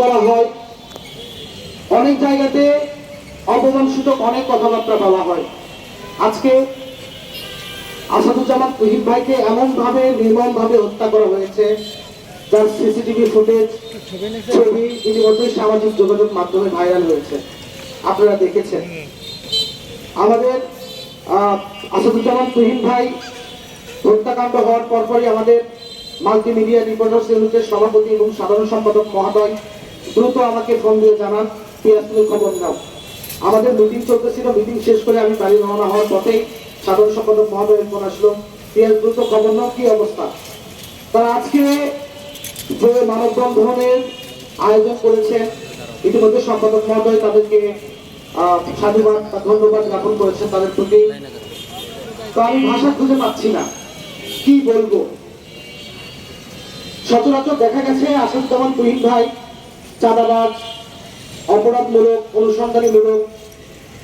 করা হয়। অনেক জায়গাতে অপমানসূচক অনেক কথাবার্তা বলা হয়। আজকে আসাদুজ্জামান তুহিন ভাইকে এমন ভাবে নির্মম ভাবে হত্যা করা হয়েছে, যার সিসিটিভি ফুটেজ, ছবি ইতিমধ্যে সামাজিক যোগাযোগ মাধ্যমে ভাইরাল হয়েছে। আপনারা দেখেছেন। আমাদের আসাদুজ্জামান তুহিন ভাই হত্যাকাণ্ড হওয়ার পরপরই আমাদের মাল্টিমিডিয়া রিপোর্টার্স ইউনিটের সভাপতি এবং সাধারণ সম্পাদক মহোদয় দ্রুত আমাকে ফোন দিয়ে জানান পিয়াস তুমি খবর নাও আমাদের মিটিং চলতেছিল মিটিং শেষ করে আমি বাড়ি রওনা হওয়ার পথেই সাধারণ সম্পাদক মহোদয়ের ফোন আসলো পিয়াস দ্রুত খবর নাও, কি অবস্থা? তারা আজকে যে মানববন্ধনের আয়োজন করেছেন ইতিমধ্যে সম্পাদক মহোদয় তাদেরকে সাধুবাদ বা ধন্যবাদ জ্ঞাপন করেছেন তাদের প্রতি। তো আমি ভাষা খুঁজে পাচ্ছি না, কি বলব? সচরাচর দেখা গেছে আসাদুজ্জামান তুহিন ভাই চাঁদাবাজ, অপরাধমূলক, অনুসন্ধানীমূলক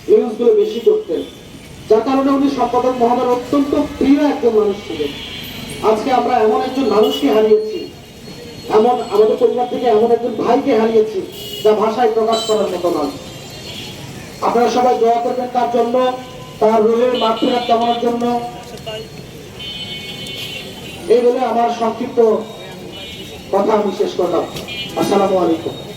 নিউজগুলো বেশি করতেন। যার কারণে উনি সম্পাদক মহোদয় অত্যন্ত প্রিয় একজন মানুষ ছিলেন। আজকে আমরা এমন একজন মানুষকে হারিয়েছি, এমন আমাদের পরিবার থেকে এমন একজন ভাইকে হারিয়েছি, যা ভাষায় প্রকাশ করার মতো নয়। আপনারা সবাই দোয়া করবেন তার জন্য, তার রোগের মাতৃহাত কামানোর জন্য। এই বলে আমার সংক্ষিপ্ত কথা আমি শেষ করলাম। আসসালামু আলাইকুম।